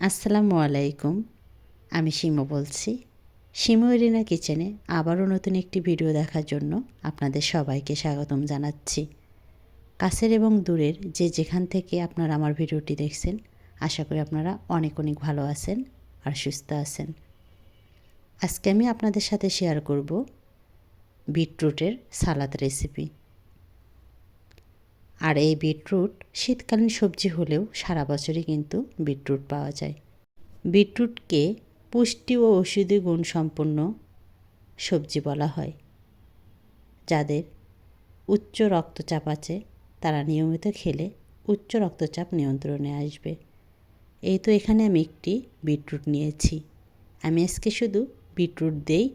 আসসালামু আলাইকুম, আমি শিমু বলছি। শিমু এরিনা কিচেনে আবারও নতুন একটি ভিডিও দেখার জন্য আপনাদের সবাইকে স্বাগতম জানাচ্ছি। কাছের এবং দূরের যে যেখান থেকে আপনারা আমার ভিডিওটি দেখছেন, আশা করি আপনারা অনেক অনেক ভালো আছেন আর সুস্থ আছেন। আজকে আমি আপনাদের সাথে শেয়ার করব বিটরুটের সালাদ রেসিপি আর এই বিটরুট শীতকালীন সবজি হলেও সারা বছরই কিন্তু বিটরুট পাওয়া যায়। বিটরুটকে পুষ্টি ও ঔষধি গুণ সম্পন্ন সবজি বলা হয়। যাদের উচ্চ রক্তচাপ আছে, তারা নিয়মিত খেলে উচ্চ রক্তচাপ নিয়ন্ত্রণে আসবে। এই তো এখানে আমি একটি বিটরুট নিয়েছি। আমি আজকে শুধু বিটরুট দিয়েই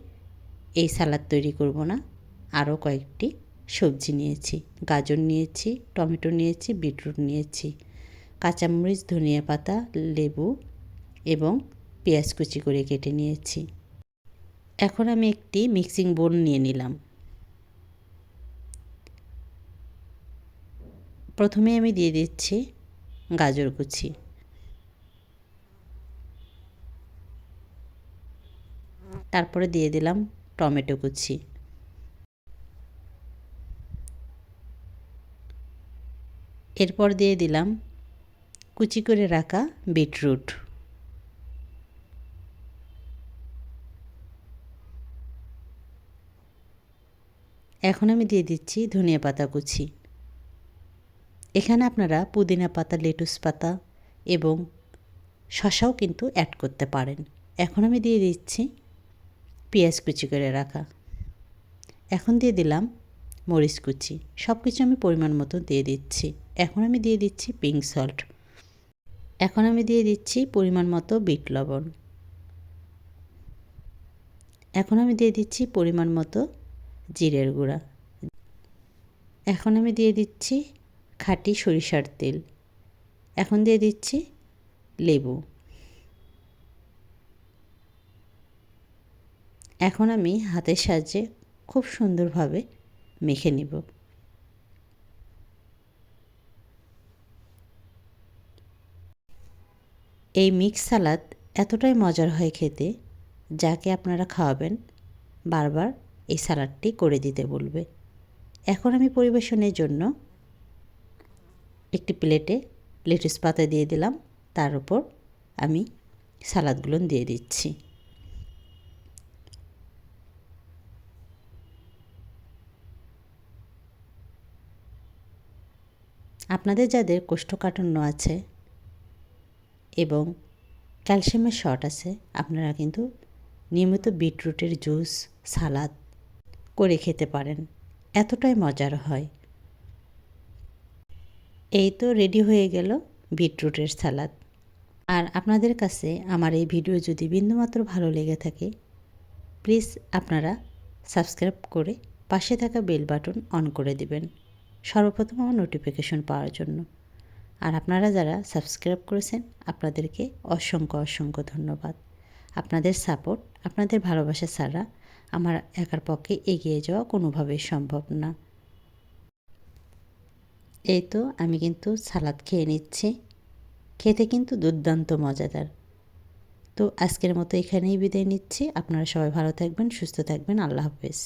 এই সালাদ তৈরি করব না, আরও কয়েকটি সবজি নিয়েছি, গাজর নিয়েছি, টমেটো নিয়েছি, বিটরুট নিয়েছি, কাঁচামরিচ, ধনিয়া পাতা, লেবু এবং পেঁয়াজ কুচি করে কেটে নিয়েছি। এখন আমি একটি মিক্সিং বোল নিয়ে নিলাম। প্রথমে আমি দিয়ে দিচ্ছি গাজর কুচি। তারপরে দিয়ে দিলাম টমেটো কুচি। এরপর দিয়ে দিলাম কুচি করে রাখা বিটরুট। এখন আমি দিয়ে দিচ্ছি ধনিয়া পাতা কুচি। এখানে আপনারা পুদিনা পাতা, লেটুস পাতা এবং শশাও কিন্তু অ্যাড করতে পারেন। এখন আমি দিয়ে দিচ্ছি পেঁয়াজ কুচি করে রাখা। এখন দিয়ে দিলাম মরিচ কুচি সব কিছু আমি পরিমাণ মতো দিয়ে দিচ্ছি। এখন আমি দিয়ে দিচ্ছি পিঙ্ক সল্ট এখন আমি দিয়ে দিচ্ছি পরিমাণ মতো বিট লবণ। এখন আমি দিয়ে দিচ্ছি পরিমাণ মতো জিরের গুঁড়া। এখন আমি দিয়ে দিচ্ছি খাঁটি সরিষার তেল। এখন দিয়ে দিচ্ছি লেবু। এখন আমি হাতের সাহায্যে খুব সুন্দরভাবে মেখে নিব। এই মিক্স সালাদ এতটাই মজার হয় খেতে, যাকে আপনারা খাওয়াবেন, বারবার এই সালাডটি করে দিতে বলবে। এখন আমি পরিবেশনের জন্য একটি প্লেটে লেটুস পাতা দিয়ে দিলাম, তার উপর আমি সালাদগুলো দিয়ে দিচ্ছি। আপনাদের যাদের কোষ্ঠকাঠিন্য আছে এবং ক্যালসিয়ামের শর্ট আছে, আপনারা কিন্তু নিয়মিত বিটরুটের জুস, সালাদ করে খেতে পারেন। এতটাই মজার হয়। এই তো রেডি হয়ে গেল বিটরুটের সালাদ। আর আপনাদের কাছে আমার এই ভিডিও যদি বিন্দুমাত্র ভালো লেগে থাকে, প্লিজ আপনারা সাবস্ক্রাইব করে পাশে থাকা বেল বাটন অন করে দিবেন। সর্বপ্রথম আমার নোটিফিকেশন পাওয়ার জন্য। আর আপনারা যারা সাবস্ক্রাইব করেছেন, আপনাদেরকে অসংখ্য অসংখ্য ধন্যবাদ। আপনাদের সাপোর্ট আপনাদের ভালোবাসা ছাড়া আমার একার পক্ষে এগিয়ে যাওয়া কোনোভাবেই সম্ভব না। এই তো আমি কিন্তু সালাদ খেয়ে নিচ্ছি। খেতে কিন্তু দুর্দান্ত মজাদার। তো আজকের মতো এখানেই বিদায় নিচ্ছি। আপনারা সবাই ভালো থাকবেন, সুস্থ থাকবেন। আল্লাহ হাফেজ।